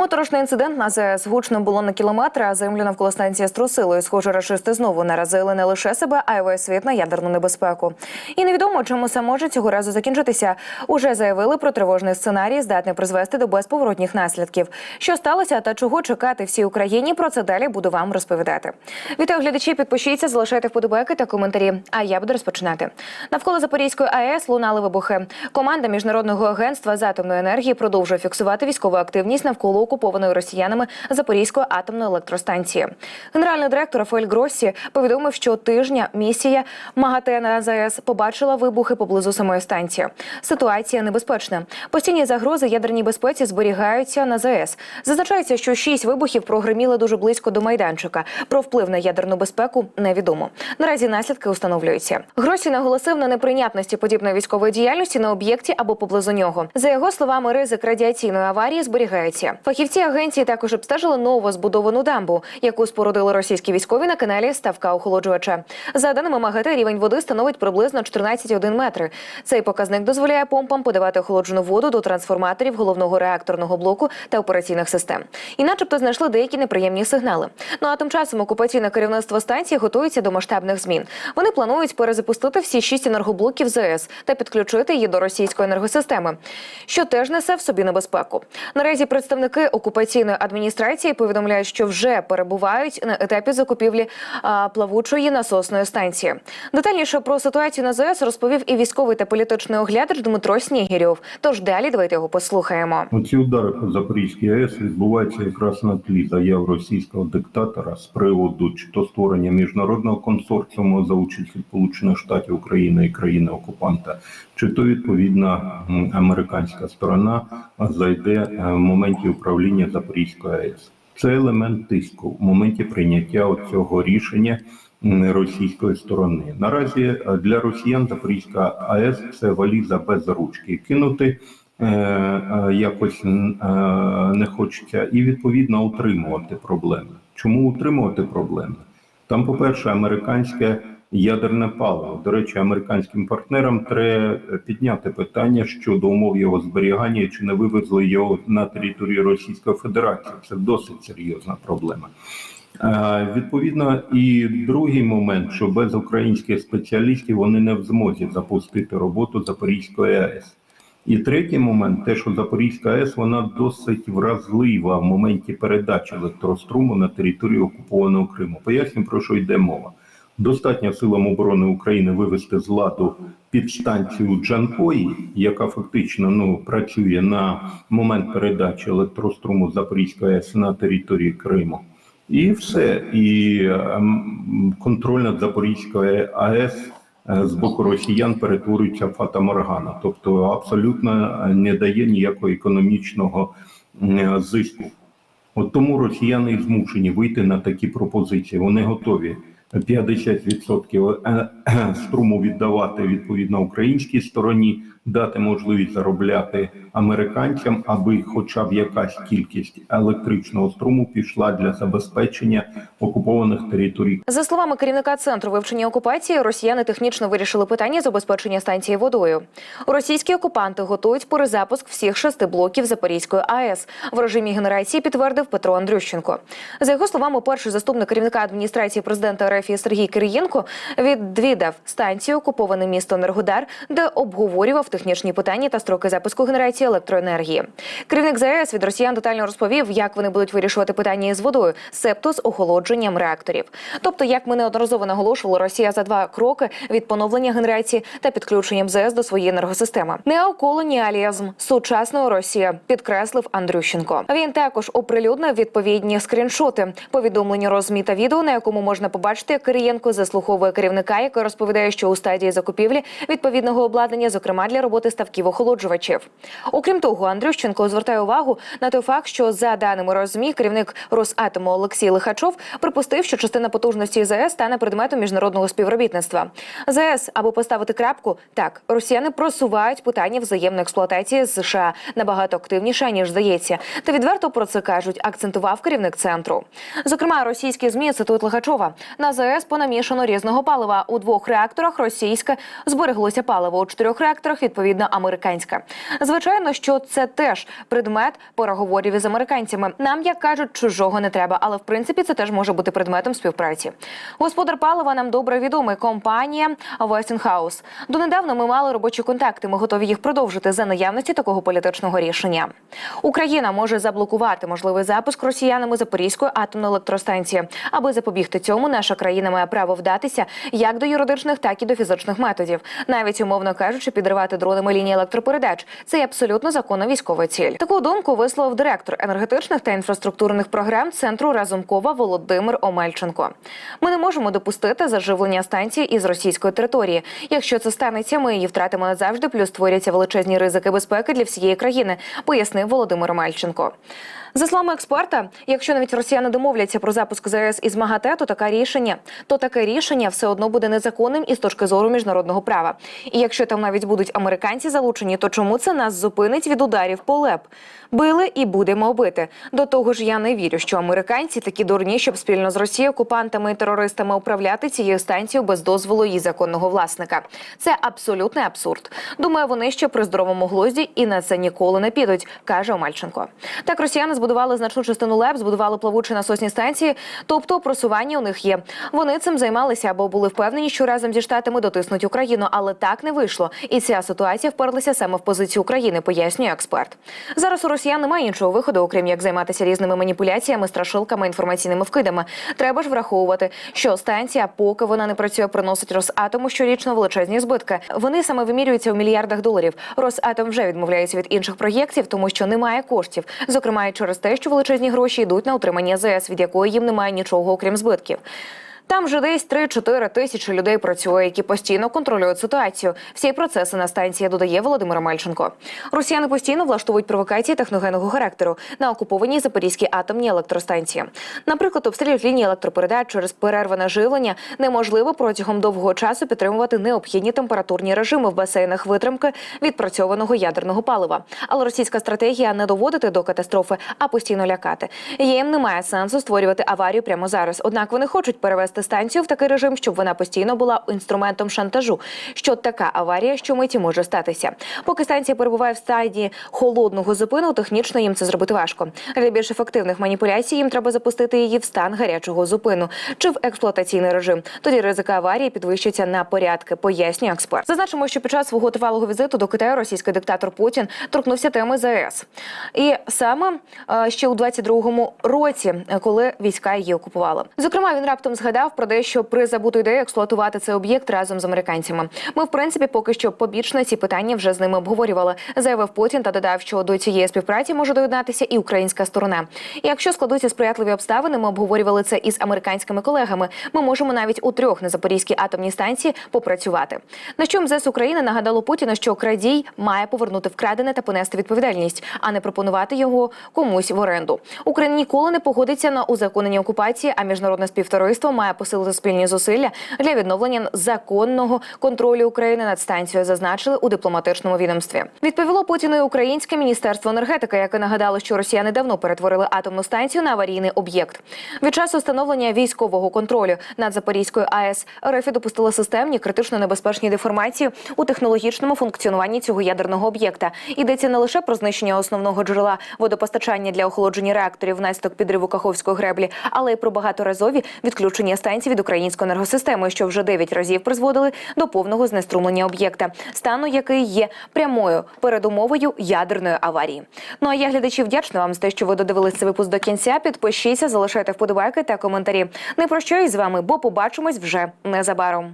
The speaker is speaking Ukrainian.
Моторошний інцидент на ЗАЕС гучно було на кілометри, а землю навколо станції струсило. І, схоже, рашисти знову наразили не лише себе, а й весь світ на ядерну небезпеку. І невідомо, чому це може цього разу закінчитися. Уже заявили про тривожний сценарій, здатний призвести до безповоротніх наслідків. Що сталося та чого чекати всій Україні? Про це далі буду вам розповідати. Вітаю глядачі, підпишіться, залишайте вподобайки та коментарі. А я буду розпочинати. Навколо Запорізької АЕС лунали вибухи. Команда міжнародного агентства з атомної енергії продовжує фіксувати військову активність навколо окупованої росіянами Запорізької атомної електростанції. Генеральний директор Рафаель Гроссі повідомив, що тижня місія МАГАТЕ на ЗАЕС побачила вибухи поблизу самої станції. Ситуація небезпечна. Постійні загрози ядерній безпеці зберігаються на ЗАЕС. Зазначається, що шість вибухів прогреміли дуже близько до майданчика. Про вплив на ядерну безпеку невідомо. Наразі наслідки встановлюються. Гросі наголосив на неприйнятності подібної військової діяльності на об'єкті або поблизу нього. За його словами, ризик радіаційної аварії зберігається. Фахівці агенції також обстежили ново збудовану дамбу, яку спорудили російські військові на каналі Ставка охолоджувача. За даними МАГАТЕ, рівень води становить приблизно 14,1 метри. Цей показник дозволяє помпам подавати охолоджену воду до трансформаторів головного реакторного блоку та операційних систем. І, начебто, знайшли деякі неприємні сигнали. Ну а тим часом окупаційне керівництво станції готується до масштабних змін. Вони планують перезапустити всі шість енергоблоків ЗАЕС та підключити її до російської енергосистеми, що теж несе в собі небезпеку. Наразі представники окупаційної адміністрації повідомляють, що вже перебувають на етапі закупівлі плавучої насосної станції. Детальніше про ситуацію на ЗАЕС розповів і військовий та політичний оглядач Дмитро Снігірьов. Тож далі давайте його послухаємо. Ці удари по Запорізькій АЕС відбуваються якраз на тлі заяв російського диктатора з приводу чи то створення міжнародного консорціуму за участі Сполучених Штатів України і країни окупанта, чи то відповідна американська сторона зайде е, в моменті управління Запорізької АЕС. Це елемент тиску в моменті прийняття цього рішення російської сторони. Наразі е, для росіян Запорізька АЕС це валіза без ручки. Кинути е, якось не хочеться, і відповідно утримувати проблеми. Чому утримувати проблеми? Там, по-перше, американське ядерне паливо. До речі, американським партнерам треба підняти питання щодо умов його зберігання, чи не вивезли його на територію Російської Федерації. Це досить серйозна проблема. Е, Відповідно, і другий момент, що без українських спеціалістів вони не в змозі запустити роботу Запорізької АЕС. І третій момент, те, що Запорізька АЕС вона досить вразлива в моменті передачі електроструму на територію окупованого Криму. Поясню, про що йде мова. Достатньо силам оборони України вивести з ладу підстанцію Джанкої, яка фактично ну працює на момент передачі електроструму Запорізької АЕС на території Криму. І все. І ем, контроль над Запорізькою АЕС е, з боку росіян перетворюється в фатаморгана, тобто абсолютно не дає ніякого економічного е, зиску. От тому росіяни змушені вийти на такі пропозиції. Вони готові 50% е, е, струму віддавати відповідно українській стороні, дати можливість заробляти американцям, аби хоча б якась кількість електричного струму пішла для забезпечення окупованих територій. За словами керівника центру вивчення окупації, росіяни технічно вирішили питання забезпечення станції водою. Російські окупанти готують перезапуск всіх шести блоків Запорізької АЕС в режимі генерації. Підтвердив Петро Андрющенко. За його словами, перший заступник керівника адміністрації президента РФ Сергій Кирієнко відвідав станцію окуповане місто Енергодар, де обговорював технічні питання та строки запуску генерації електроенергії. Керівник ЗАЕС від росіян детально розповів, як вони будуть вирішувати питання із водою, себто з охолодженням реакторів. Тобто, як ми неодноразово наголошували, Росія за два кроки від поновлення генерації та підключенням ЗС до своєї енергосистеми. Неоколоніалізм сучасної Росії, підкреслив Андрющенко. Він також оприлюднив відповідні скріншоти, повідомлення розмі та відео, на якому можна побачити, як Кирієнко заслуховує керівника, який розповідає, що у стадії закупівлі відповідного обладнання, зокрема для роботи ставків охолоджувачів. Окрім того, Андрющенко звертає увагу на той факт, що за даними розмі, керівник Росатому Олексій Лихачов припустив, що частина потужності ЗАЕС стане предметом міжнародного співробітництва. ЗАЕС або поставити крапку так, росіяни просувають питання взаємної експлуатації з США набагато активніше ніж здається. Та відверто про це кажуть, акцентував керівник центру. Зокрема, російські змі цитують Лихачова на ЗАЕС понамішано різного палива у двох реакторах. Російське збереглося паливо у чотирьох реакторах. відповідно американська. Звичайно, що це теж предмет переговорів із американцями. Нам як кажуть, чужого не треба, але в принципі це теж може бути предметом співпраці. Господар палива нам добре відомий компанія Westinghouse. Донедавна ми мали робочі контакти. Ми готові їх продовжити за наявності такого політичного рішення. Україна може заблокувати можливий запуск росіянами Запорізької атомної електростанції. Аби запобігти цьому, наша країна має право вдатися як до юридичних, так і до фізичних методів. Навіть умовно кажучи, підривати дронами лінії електропередач це є абсолютно законна військова ціль. Таку думку висловив директор енергетичних та інфраструктурних програм центру Разумкова Володимир Омельченко. Ми не можемо допустити заживлення станції із російської території. Якщо це станеться, ми її втратимо назавжди, плюс створяться величезні ризики безпеки для всієї країни, пояснив Володимир Омельченко. За словами експерта, якщо навіть росіяни домовляться про запуск ЗС із МАГАТЕ, то таке рішення, то таке рішення все одно буде незаконним із точки зору міжнародного права. І якщо там навіть будуть американці залучені, то чому це нас зупинить від ударів по ЛЕП? Били і будемо бити. До того ж, я не вірю, що американці такі дурні, щоб спільно з Росією, окупантами і терористами управляти цією станцією без дозволу її законного власника. Це абсолютний абсурд. Думаю, вони ще при здоровому глузді і на це ніколи не підуть, каже Омельченко. Так росіяни збудували значну частину ЛЕП, збудували плавучі насосні станції, тобто просування у них є. Вони цим займалися або були впевнені, що разом зі штатами дотиснуть Україну, але так не вийшло. І ця ситуація вперлася саме в позицію України, пояснює експерт. Зараз у росіян немає іншого виходу, окрім як займатися різними маніпуляціями, страшилками, інформаційними вкидами. Треба ж враховувати, що станція, поки вона не працює, приносить Росатому щорічно величезні збитки. Вони саме вимірюються в мільярдах доларів. Росатом вже відмовляється від інших проєктів, тому що немає коштів, зокрема і через те, що величезні гроші йдуть на утримання ЗС, від якої їм немає нічого окрім збитків. Там же десь 3-4 тисячі людей працює, які постійно контролюють ситуацію. Всі процеси на станції додає Володимир Мельченко. Росіяни постійно влаштовують провокації техногенного характеру на окупованій Запорізькій атомній електростанції. Наприклад, обстрілюють лінії електропередач через перерване живлення. Неможливо протягом довгого часу підтримувати необхідні температурні режими в басейнах витримки відпрацьованого ядерного палива. Але російська стратегія не доводити до катастрофи, а постійно лякати. Їм немає сенсу створювати аварію прямо зараз. Однак вони хочуть перевести станцію в такий режим, щоб вона постійно була інструментом шантажу. Що така аварія щомиті може статися. Поки станція перебуває в стадії холодного зупину, технічно їм це зробити важко. Для більш ефективних маніпуляцій їм треба запустити її в стан гарячого зупину чи в експлуатаційний режим. Тоді ризики аварії підвищаться на порядки, пояснює експерт. Зазначимо, що під час свого тривалого візиту до Китаю російський диктатор Путін торкнувся теми ЗАЕС. І саме е, ще у 22-му році, е, коли війська її окупували. Зокрема, він раптом згадав про дещо при забуту ідею експлуатувати цей об'єкт разом з американцями. Ми, в принципі, поки що побічно ці питання вже з ними обговорювали, заявив Путін та додав, що до цієї співпраці може доєднатися і українська сторона. І якщо складуться сприятливі обставини, ми обговорювали це із американськими колегами. Ми можемо навіть у трьох на Запорізькій атомній станції попрацювати. На що МЗС України нагадало Путіна, що крадій має повернути вкрадене та понести відповідальність, а не пропонувати його комусь в оренду. Україна ніколи не погодиться на узаконення окупації, а міжнародне співтовариство має посилити спільні зусилля для відновлення законного контролю України над станцією. Зазначили у дипломатичному відомстві. Відповіло Путіну і українське міністерство енергетики, яке нагадало, що росіяни давно перетворили атомну станцію на аварійний об'єкт. Від часу встановлення військового контролю над Запорізькою АЕС РФ допустила системні критично небезпечні деформації у технологічному функціонуванні цього ядерного об'єкта. Йдеться не лише про знищення основного джерела водопостачання для охолодження реакторів внаслідок підриву Каховської греблі, але й про багаторазові відключення станцій від української енергосистеми, що вже 9 разів призводили до повного знеструмлення об'єкта, стану який є прямою передумовою ядерної аварії. Ну а я глядачі вдячна вам за те, що ви додивились цей випуск до кінця. Підпишіться, залишайте вподобайки та коментарі. Не прощаюсь з вами, бо побачимось вже незабаром.